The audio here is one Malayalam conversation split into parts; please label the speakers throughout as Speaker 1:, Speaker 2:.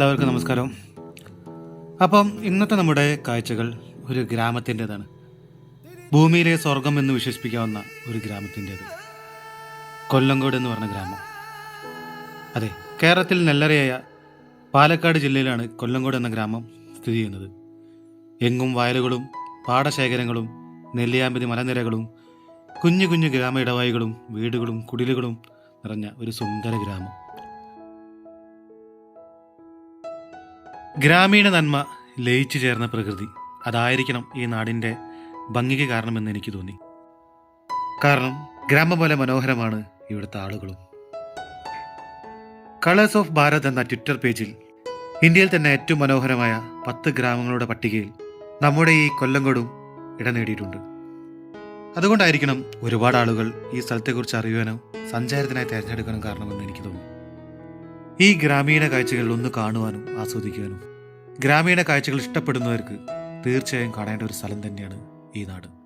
Speaker 1: എല്ലാവർക്കും നമസ്കാരം. അപ്പം ഇന്നത്തെ നമ്മുടെ കാഴ്ചകൾ ഒരു ഗ്രാമത്തിന്റെതാണ്. ഭൂമിയിലെ സ്വർഗം എന്ന് വിശേഷിപ്പിക്കാവുന്ന ഒരു ഗ്രാമത്തിന്റെത്. കൊല്ലങ്കോട് എന്ന് പറഞ്ഞ ഗ്രാമം. അതെ കേരളത്തിൽ നെല്ലറയായ പാലക്കാട് ജില്ലയിലാണ് കൊല്ലങ്കോട് എന്ന ഗ്രാമം സ്ഥിതി ചെയ്യുന്നത്. എങ്ങും വയലുകളും പാടശേഖരങ്ങളും നെല്ലിയാമ്പതി മലനിരകളും കുഞ്ഞു കുഞ്ഞു ഗ്രാമ ഇടവായികളും വീടുകളും കുടിലുകളും നിറഞ്ഞ ഒരു സുന്ദര ഗ്രാമം. ഗ്രാമീണ നന്മ ലയിച്ചു ചേർന്ന പ്രകൃതി അതായിരിക്കണം ഈ നാടിന്റെ ഭംഗിക്ക് കാരണമെന്ന് എനിക്ക് തോന്നി. കാരണം ഗ്രാമം പോലെ മനോഹരമാണ് ഇവിടുത്തെ ആളുകളും. കളേഴ്സ് ഓഫ് ഭാരത് എന്ന ട്വിറ്റർ പേജിൽ ഇന്ത്യയിൽ തന്നെ ഏറ്റവും മനോഹരമായ പത്ത് ഗ്രാമങ്ങളുടെ പട്ടികയിൽ നമ്മുടെ ഈ കൊല്ലങ്കോടും ഇടം നേടിയിട്ടുണ്ട്. അതുകൊണ്ടായിരിക്കണം ഒരുപാട് ആളുകൾ ഈ സ്ഥലത്തെക്കുറിച്ച് അറിയുവാനോ സഞ്ചാരത്തിനായി തിരഞ്ഞെടുക്കാനും കാരണമെന്ന് എനിക്ക് തോന്നുന്നു ഈ ഗ്രാമീണ കാഴ്ചകൾ ഒന്ന് കാണുവാനും ആസ്വദിക്കുവാനും. ഗ്രാമീണ കാഴ്ചകൾ ഇഷ്ടപ്പെടുന്നവർക്ക് തീർച്ചയായും കാണേണ്ട ഒരു സ്ഥലം തന്നെയാണ് ഈ നാട്.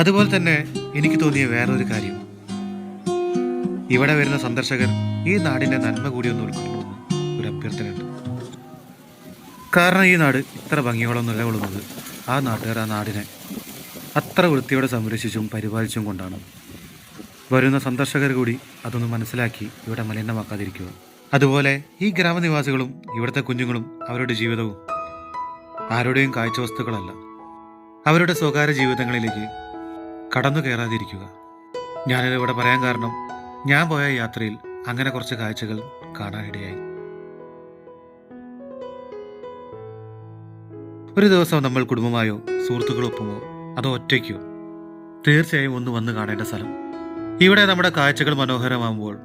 Speaker 1: അതുപോലെ തന്നെ എനിക്ക് തോന്നിയ വേറൊരു കാര്യം. ഇവിടെ വരുന്ന സന്ദർശകർ ഈ നാടിന്റെ നന്മ കൂടി ഒന്ന് ഉൾക്കൊള്ളണമെന്ന് ഒരു അഭ്യർത്ഥനയുണ്ട്. കാരണം ഈ നാട് ഇത്ര ഭംഗിയോളം നിലകൊള്ളുന്നത് ആ നാട്ടുകാർ ആ നാടിനെ അത്ര വൃത്തിയോടെ സംരക്ഷിച്ചും പരിപാലിച്ചും കൊണ്ടാണ്. വരുന്ന സന്ദർശകർ കൂടി അതൊന്ന് മനസ്സിലാക്കി ഇവിടെ മലിനമാക്കാതിരിക്കുക. അതുപോലെ ഈ ഗ്രാമനിവാസികളും ഇവിടുത്തെ കുഞ്ഞുങ്ങളും അവരുടെ ജീവിതവും ആരുടെയും കാഴ്ച വസ്തുക്കളല്ല അവരുടെ സ്വകാര്യ ജീവിതങ്ങളിലേക്ക് കടന്നു കയറാതിരിക്കുക. ഞാനിത് ഇവിടെ പറയാൻ കാരണം ഞാൻ പോയ യാത്രയിൽ അങ്ങനെ കുറച്ച് കാഴ്ചകൾ കാണാനിടയായി. ഒരു ദിവസം നമ്മൾ കുടുംബമായോ സുഹൃത്തുക്കളൊപ്പമോ അതോ ഒറ്റയ്ക്കോ? തീർച്ചയായും ഒന്ന് വന്ന് കാണേണ്ട സ്ഥലം. ഇവിടെ നമ്മുടെ കാഴ്ചകൾ മനോഹരമാകുമ്പോൾ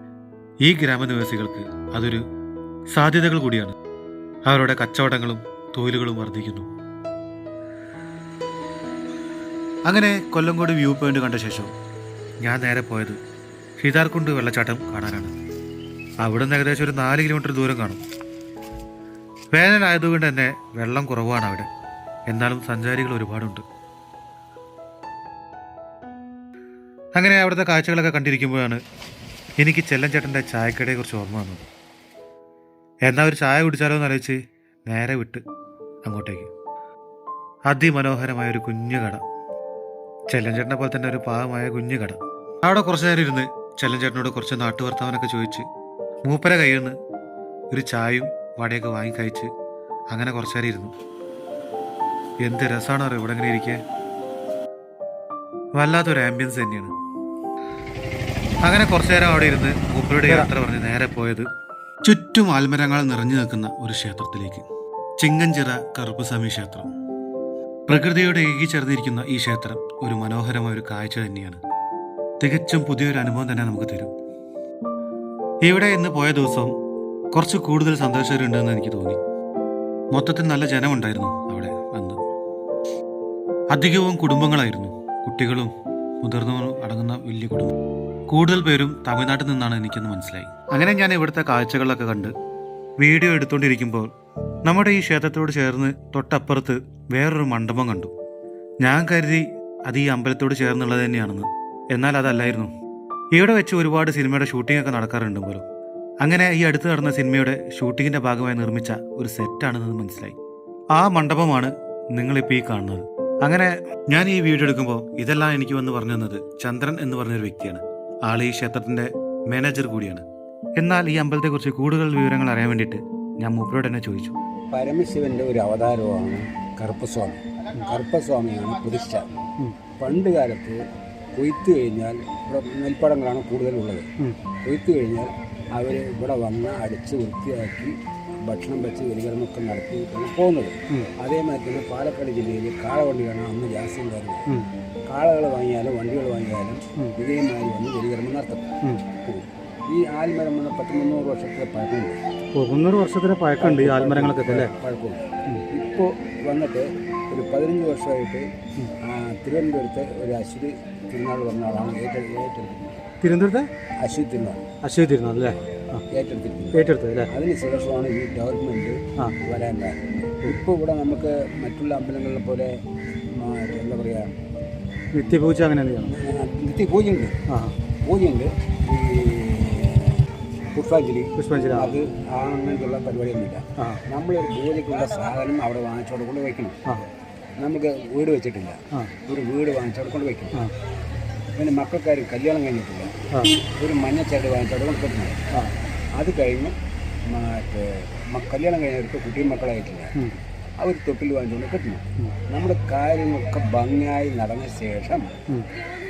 Speaker 1: ഈ ഗ്രാമനിവാസികൾക്ക് അതൊരു സാധ്യതകൾ കൂടിയാണ്. അവരുടെ കച്ചവടങ്ങളും തൊഴിലുകളും വർദ്ധിക്കുന്നു. അങ്ങനെ കൊല്ലംകോട് വ്യൂ പോയിന്റ് കണ്ട ശേഷം ഞാൻ നേരെ പോയത് സീതാർകുണ്ട് വെള്ളച്ചാട്ടം കാണാനാണ്. അവിടുന്ന് ഏകദേശം ഒരു നാല് കിലോമീറ്റർ ദൂരം കാണും. വേനലായതുകൊണ്ട് തന്നെ വെള്ളം കുറവാണ് അവിടെ. എന്നാലും സഞ്ചാരികൾ ഒരുപാടുണ്ട്. അങ്ങനെ അവിടുത്തെ കാഴ്ചകളൊക്കെ കണ്ടിരിക്കുമ്പോഴാണ് എനിക്ക് ചെല്ലൻചേട്ടന്റെ ചായക്കടയെ കുറിച്ച് ഓർമ്മ വന്നത്. എന്നാൽ ഒരു ചായ കുടിച്ചാലോ എന്ന് ആലോചിച്ച് നേരെ വിട്ട് അങ്ങോട്ടേക്ക്. അതിമനോഹരമായ ഒരു കുഞ്ഞു കട. ചെല്ലൻചേട്ടനെ പോലെ തന്നെ ഒരു പാവമായ കുഞ്ഞു കട. അവിടെ കുറച്ചു നേരം ഇരുന്ന് ചെല്ലൻചേട്ടനോട് കുറച്ച് നാട്ടുവർത്താവനൊക്കെ ചോദിച്ച് മൂപ്പര കയ്യിൽ നിന്ന് ഒരു ചായയും വടയൊക്കെ വാങ്ങി കഴിച്ച് അങ്ങനെ കുറച്ച് നേരം ഇരുന്നു. എന്ത് രസമാണ് അറിയോ ഇവിടെ ഇങ്ങനെ ഇരിക്കേ വല്ലാത്തൊരു ആംബിയൻസ് തന്നെയാണ്. അങ്ങനെ കുറച്ചു നേരം അവിടെ ഇരുന്ന് മൂപ്പരുടെ യാത്ര പറഞ്ഞ് നേരെ പോയത് ചുറ്റും ആൽമരങ്ങൾ നിറഞ്ഞു നിൽക്കുന്ന ഒരു ക്ഷേത്രത്തിലേക്ക്. ചിങ്ങഞ്ചിറ കറുപ്പുസ്വാമി ക്ഷേത്രം പ്രകൃതിയോട് ഏകിച്ചേർന്നിരിക്കുന്ന ഈ ക്ഷേത്രം ഒരു മനോഹരമായ ഒരു കാഴ്ച തന്നെയാണ്. തികച്ചും പുതിയൊരു അനുഭവം തന്നെ നമുക്ക് തരും. ഇവിടെ ഇന്ന് പോയ ദിവസം കുറച്ച് കൂടുതൽ സന്ദർശകരുണ്ടെന്ന് എനിക്ക് തോന്നി. മൊത്തത്തിൽ നല്ല ജനമുണ്ടായിരുന്നു അവിടെ അന്ന്. അധികവും കുടുംബങ്ങളായിരുന്നു. കുട്ടികളും മുതിർന്നവരും അടങ്ങുന്ന വലിയ കുടുംബം. കൂടുതൽ പേരും തമിഴ്നാട്ടിൽ നിന്നാണ് എനിക്കൊന്ന് മനസ്സിലായി. അങ്ങനെ ഞാൻ ഇവിടുത്തെ കാഴ്ചകളൊക്കെ കണ്ട് വീഡിയോ എടുത്തുകൊണ്ടിരിക്കുമ്പോൾ നമ്മുടെ ഈ ക്ഷേത്രത്തോട് ചേർന്ന് തൊട്ടപ്പുറത്ത് വേറൊരു മണ്ഡപം കണ്ടു. ഞാൻ കരുതി അത് ഈ അമ്പലത്തോട് ചേർന്നുള്ളത് തന്നെയാണെന്ന്. എന്നാൽ അതല്ലായിരുന്നു. ഇവിടെ വെച്ച് ഒരുപാട് സിനിമയുടെ ഷൂട്ടിംഗ് ഒക്കെ നടക്കാറുണ്ട് പോലും. അങ്ങനെ ഈ അടുത്ത് നടന്ന സിനിമയുടെ ഷൂട്ടിങ്ങിന്റെ ഭാഗമായി നിർമ്മിച്ച ഒരു സെറ്റാണെന്ന് മനസ്സിലായി. ആ മണ്ഡപമാണ് നിങ്ങളിപ്പോൾ ഈ കാണുന്നത്. അങ്ങനെ ഞാൻ ഈ വീഡിയോ എടുക്കുമ്പോൾ ഇതെല്ലാം എനിക്ക് വന്ന് പറഞ്ഞു തന്നത് ചന്ദ്രൻ എന്ന് പറഞ്ഞൊരു വ്യക്തിയാണ്. ആൾ ഈ ക്ഷേത്രത്തിന്റെ മാനേജർ കൂടിയാണ്. എന്നാൽ ഈ അമ്പലത്തെക്കുറിച്ച് കൂടുതൽ വിവരങ്ങൾ അറിയാൻ വേണ്ടിയിട്ട് ഞാൻ മൂപ്പരോട് തന്നെ ചോദിച്ചു.
Speaker 2: പരമശിവന്റെ ഒരു അവതാരമാണ് കറുപ്പസ്വാമി. കറുപ്പസ്വാമിയാണ് പ്രതിഷ്ഠ. പണ്ട് കാലത്ത് കൊയ്ത്ത് കഴിഞ്ഞാൽ ഇവിടെ നെൽപ്പാടങ്ങളാണ് കൂടുതലുള്ളത് കൊയ്ത്ത് കഴിഞ്ഞാൽ അവർ ഇവിടെ വന്ന് അടിച്ച് വൃത്തിയാക്കി ഭക്ഷണം വെച്ച് ബലികർമ്മൊക്കെ നടത്തിയിട്ടാണ് പോകുന്നത്. അതേമാതിരി തന്നെ പാലക്കാട് ജില്ലയിൽ കാളവണ്ടിയാണ് അന്ന് ജാസ്യം കാര്യങ്ങൾ കാളകൾ വാങ്ങിയാലും വണ്ടികൾ വാങ്ങിയാലും ഇതേമാതിരി വന്ന് ബലികർമ്മം നടത്തും. ഈ ആൽമരം വന്ന് പത്ത് മുന്നൂറ് വർഷത്തെ പഴക്കമുണ്ട്.
Speaker 3: മുന്നൂറ് വർഷത്തിന് പഴക്കമുണ്ട് ഈ ആൽമരങ്ങളൊക്കെ അല്ലേ?
Speaker 2: പഴക്കമുണ്ട്. ഇപ്പോൾ വന്നിട്ട് ഒരു പതിനഞ്ച് വർഷമായിട്ട് തിരുവനന്തപുരത്ത് ഒരു അശ്വതി തിരുനാൾ വന്ന ആളാണ് ഏറ്റ ഏറ്റെടുക്കുന്നത്
Speaker 3: തിരുവനന്തപുരത്തെ?
Speaker 2: അശ്വതി തിരുനാൾ.
Speaker 3: അശ്വതി തിരുനാൾ അല്ലേ? ഏറ്റെടുത്തിരുന്നു
Speaker 2: ഏറ്റെടുത്തിരിക്കുന്നത്.
Speaker 3: ഏറ്റെടുത്തത് അല്ലേ?
Speaker 2: അതിനുശേഷമാണ് ഈ
Speaker 3: ഡെവലപ്മെന്റ്.
Speaker 2: വരാൻ ഇപ്പോൾ ഇവിടെ നമുക്ക് മറ്റുള്ള അമ്പലങ്ങളിലെ പോലെ എന്താ പറയുക
Speaker 3: നിത്യപൂജ അങ്ങനെ എന്തെങ്കിലും
Speaker 2: നിത്യ പൂജയുണ്ട്
Speaker 3: ആ.
Speaker 2: പൂജയുണ്ട്. ഈ പുഷ്പാഞ്ജലി.
Speaker 3: പുഷ്പാഞ്ജലി.
Speaker 2: അത് അങ്ങനെയുള്ള പരിപാടിയൊന്നുമില്ല. നമ്മളൊരു പൂജയ്ക്കുള്ള സാധനം അവിടെ വാങ്ങിച്ചോടെ കൊണ്ട് വയ്ക്കണം. നമുക്ക് വീട് വെച്ചിട്ടില്ല. ഒരു വീട് വാങ്ങിച്ചോടെ കൊണ്ട് വയ്ക്കണം. പിന്നെ മക്കൾക്കാർ കല്യാണം കഴിഞ്ഞിട്ടില്ല. ഒരു മഞ്ഞച്ചേട് വാങ്ങിച്ചോടെ കൊണ്ട് കെട്ടണം അത് കഴിഞ്ഞ് മറ്റേ കല്യാണം കഴിഞ്ഞവർക്ക് കുട്ടിയും മക്കളായിട്ടില്ല. അവർ തൊട്ടിൽ വാങ്ങിച്ചുകൊണ്ട് കിട്ടുന്നു നമ്മുടെ കാര്യങ്ങളൊക്കെ ഭംഗിയായി നടന്ന ശേഷം.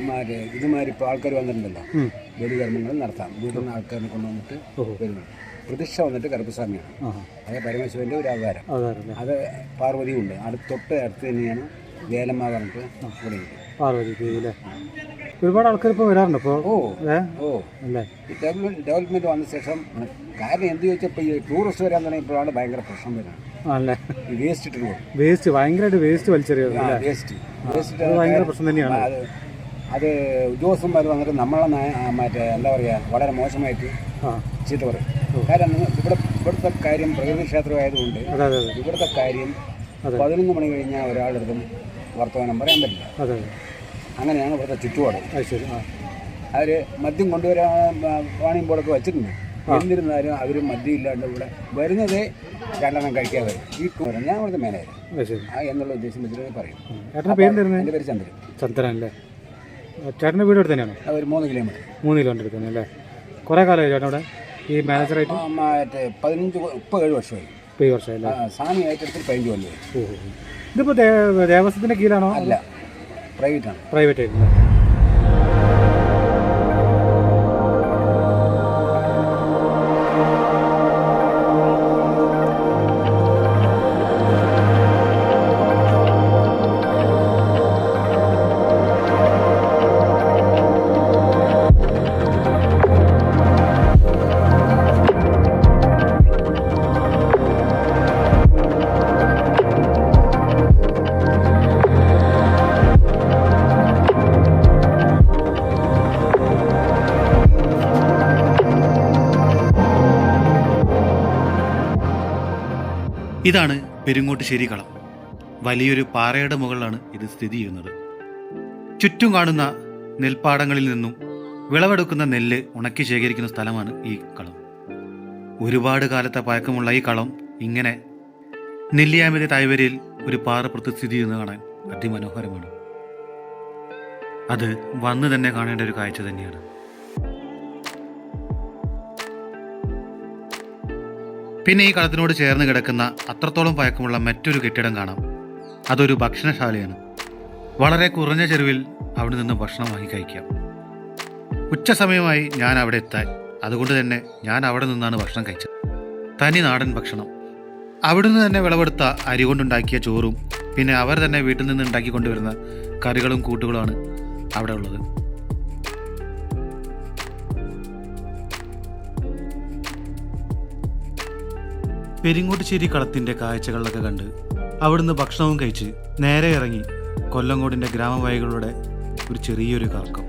Speaker 2: മറ്റേ ഇതുമാതിരി ഇപ്പോൾ ആൾക്കാർ വന്നിട്ടുണ്ടല്ലോ. ബലികർമ്മങ്ങൾ നടത്താം. വീട്ടിൽ നിന്ന് ആൾക്കാരെ കൊണ്ടുവന്നിട്ട് വരുന്നു പ്രതിഷ്ഠ വന്നിട്ട് കറുപ്പസ്വാമിയാണ് അതായത് പരമേശ്വരന്റെ ഒരു അവതാരം. അത് പാർവതിയും ഉണ്ട് അത് തൊട്ട് അടുത്ത് തന്നെയാണ് വേലമ്മ പറഞ്ഞിട്ട് ഇവിടെ
Speaker 3: പാർവതി ഒരുപാട് ആൾക്കാർ ഇപ്പോൾ വരാറുണ്ട് ഇപ്പോൾ
Speaker 2: ഓ ഓ.
Speaker 3: അല്ലേ?
Speaker 2: ഡെവലപ്മെന്റ് വന്ന ശേഷം കാരണം എന്ത് ചോദിച്ചപ്പോൾ ഈ ടൂറിസ്റ്റ് വരാൻ തുടങ്ങിയപ്പോഴാണ് ഭയങ്കര പ്രശ്നം വരുന്നത്.
Speaker 3: ആണല്ലേ?
Speaker 2: വേസ്റ്റ് പോകും
Speaker 3: വേസ്റ്റ് ഭയങ്കരമായിട്ട് വേസ്റ്റ് വലിച്ചെറിയത്
Speaker 2: വേസ്റ്റ്. വേസ്റ്റ്
Speaker 3: അത് ഭയങ്കര പ്രശ്നം തന്നെയാണ്.
Speaker 2: അത് ഉദ്യോഗസ്ഥന്മാർ വന്നിട്ട് നമ്മളെ മറ്റേ എന്താ പറയുക വളരെ മോശമായിട്ട് ചീത്ത പറയും. കാരണം ഇവിടെ ഇവിടുത്തെ കാര്യം പ്രകൃതി ക്ഷേത്രമായതുകൊണ്ട്
Speaker 3: അതെ അതെ അതെ.
Speaker 2: ഇവിടുത്തെ കാര്യം. പതിനൊന്ന് മണി കഴിഞ്ഞാൽ ഒരാളെടുത്തും വർത്തമാനം പറയാൻ പറ്റില്ല. അങ്ങനെയാണ് ഇവിടുത്തെ ചുറ്റുപാട്.
Speaker 3: ശരി
Speaker 2: അവർ മദ്യം കൊണ്ടുവരാൻ വാണിയും ബോർഡൊക്കെ വെച്ചിട്ടുണ്ട്. എന്നിരുന്നാലും അവർ മദ്യമില്ലാണ്ട് ഇവിടെ വരുന്നതേ രണ്ടെണ്ണം കഴിക്കാൻ വരും. ഈ ഞാൻ
Speaker 3: അവിടുത്തെ മേനേജർ
Speaker 2: ആ എന്നുള്ള ഉദ്ദേശം വെച്ചിട്ട് പറയും.
Speaker 3: എത്ര പേര് തരുന്നത്
Speaker 2: എന്റെ പേര് ചന്ദ്രൻ.
Speaker 3: ചന്ദ്രൻ അല്ലേ ചേട്ടന്റെ വീട് ഇവിടെ തന്നെയാണ്?
Speaker 2: ഒരു മൂന്ന് കിലോമീറ്റർ
Speaker 3: മൂന്ന് കിലോമീറ്റർ അടുത്ത് തന്നെ അല്ലേ കുറേ കാലമായി ചേട്ടൻ ഇവിടെ? ഈ മാനേജറായിട്ട്
Speaker 2: മറ്റേ പതിനഞ്ച് മുപ്പത് ഏഴ് വർഷമായി.
Speaker 3: ഇപ്പോൾ ഈ വർഷമായി അല്ലേ
Speaker 2: ആ, സ്വാമി ഏറ്റെടുത്തിട്ട് പതിനഞ്ച് കൊല്ലമായി.
Speaker 3: ഇതിപ്പോൾ ദേവസ്വത്തിന്റെ കീഴിലാണോ?
Speaker 2: അല്ല. പ്രൈവറ്റാണ്
Speaker 3: പ്രൈവറ്റ് ആയിട്ടല്ലേ?
Speaker 1: ഇതാണ് പെരുങ്ങോട്ടുശ്ശേരി കളം വലിയൊരു പാറയുടെ മുകളിലാണ് ഇത് സ്ഥിതി ചെയ്യുന്നത്. ചുറ്റും കാണുന്ന നെൽപ്പാടങ്ങളിൽ നിന്നും വിളവെടുക്കുന്ന നെല്ല് ഉണക്കി ശേഖരിക്കുന്ന സ്ഥലമാണ് ഈ കളം. ഒരുപാട് കാലത്തെ പഴക്കമുള്ള ഈ കളം ഇങ്ങനെ നെല്ലിയാമിലെ തായ്വരയിൽ ഒരു പാറ പ്രതിസ്ഥിതി ചെയ്യുന്നത് കാണാൻ അതിമനോഹരമാണ്. അത് വന്ന് തന്നെ കാണേണ്ട ഒരു കാഴ്ച തന്നെയാണ്. പിന്നെ ഈ കളത്തിനോട് ചേർന്ന് കിടക്കുന്ന അത്രത്തോളം പഴക്കമുള്ള മറ്റൊരു കെട്ടിടം കാണാം. അതൊരു ഭക്ഷണശാലയാണ്. വളരെ കുറഞ്ഞ ചെരുവിൽ അവിടെ നിന്ന് ഭക്ഷണം വാങ്ങി കഴിക്കാം. ഉച്ച സമയമായി ഞാൻ അവിടെ എത്താൻ. അതുകൊണ്ട് തന്നെ ഞാൻ അവിടെ നിന്നാണ് ഭക്ഷണം കഴിച്ചത്. തനി നാടൻ ഭക്ഷണം. അവിടുന്ന് തന്നെ വിളവെടുത്ത അരി കൊണ്ടുണ്ടാക്കിയ ചോറും പിന്നെ അവർ തന്നെ വീട്ടിൽ നിന്ന് ഉണ്ടാക്കി കൊണ്ടുവരുന്ന കറികളും കൂട്ടുകളുമാണ് അവിടെ ഉള്ളത്. പെരിങ്ങോട്ടുശ്ശേരി കളത്തിന്റെ കാഴ്ചകളിലൊക്കെ കണ്ട് അവിടുന്ന് ഭക്ഷണവും കഴിച്ച് നേരെ ഇറങ്ങി കൊല്ലങ്കോടിന്റെ ഗ്രാമവഴികളുടെ ഒരു ചെറിയൊരു കറക്കം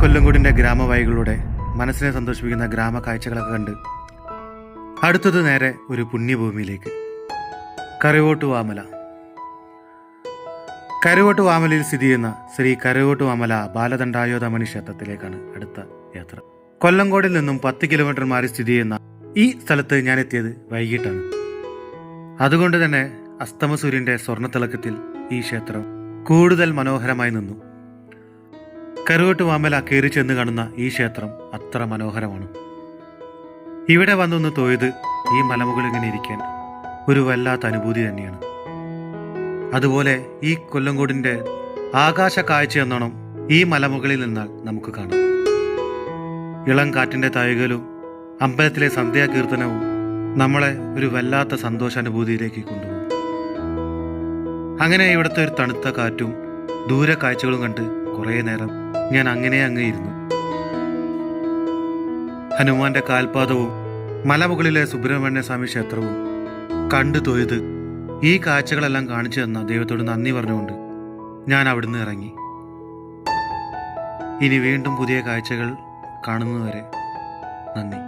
Speaker 1: കൊല്ലംകോടിന്റെ ഗ്രാമവായികളുടെ മനസ്സിനെ സന്തോഷിപ്പിക്കുന്ന ഗ്രാമ കാഴ്ചകളൊക്കെ കണ്ട് അടുത്തത് നേരെ ഒരു പുണ്യഭൂമിയിലേക്ക്. കരുവോട്ട് വാമല. കരുവോട്ട് വാമലയിൽ സ്ഥിതി ചെയ്യുന്ന ശ്രീ കരുവോട്ട് വാമല ബാലദണ്ഡായോധമണി ക്ഷേത്രത്തിലേക്കാണ് അടുത്ത യാത്ര. കൊല്ലങ്കോടിൽ നിന്നും പത്ത് കിലോമീറ്റർ മാറി സ്ഥിതി ചെയ്യുന്ന ഈ സ്ഥലത്ത് ഞാൻ എത്തിയത് വൈകിട്ടാണ്. അതുകൊണ്ട് തന്നെ അസ്തമസൂര്യന്റെ സ്വർണത്തിളക്കത്തിൽ ഈ ക്ഷേത്രം കൂടുതൽ മനോഹരമായി നിന്നു. കരുവട്ട് വാമല കയറി ചെന്ന് കാണുന്ന ഈ ക്ഷേത്രം അത്ര മനോഹരമാണ്. ഇവിടെ വന്നൊന്ന് തോയത് ഈ മലമുകളിൽ ഇങ്ങനെ ഇരിക്കാൻ ഒരു വല്ലാത്ത അനുഭൂതി തന്നെയാണ്. അതുപോലെ ഈ കൊല്ലങ്കോടിന്റെ ആകാശ കാഴ്ച എന്നോണം ഈ മലമുകളിൽ നിന്നാൽ നമുക്ക് കാണാം. ഇളം കാറ്റിന്റെ തൈകലും അമ്പലത്തിലെ സന്ധ്യാകീർത്തനവും നമ്മളെ ഒരു വല്ലാത്ത സന്തോഷാനുഭൂതിയിലേക്ക് കൊണ്ടുപോകും. അങ്ങനെ ഇവിടുത്തെ ഒരു തണുത്ത കാറ്റും ദൂരക്കാഴ്ചകളും കണ്ട് കുറേ നേരം ഞാൻ അങ്ങനെ അങ്ങ് ഇരുന്നു. ഹനുമാന്റെ കാൽപാദവും മലമുകളിലെ സുബ്രഹ്മണ്യ സ്വാമി ക്ഷേത്രവും കണ്ടു തൊഴുത് ഈ കാഴ്ചകളെല്ലാം കാണിച്ചു തന്ന ദൈവത്തോട് നന്ദി പറഞ്ഞുകൊണ്ട് ഞാൻ അവിടുന്ന് ഇറങ്ങി. ഇനി വീണ്ടും പുതിയ കാഴ്ചകൾ കാണുന്നതുവരെ നന്ദി.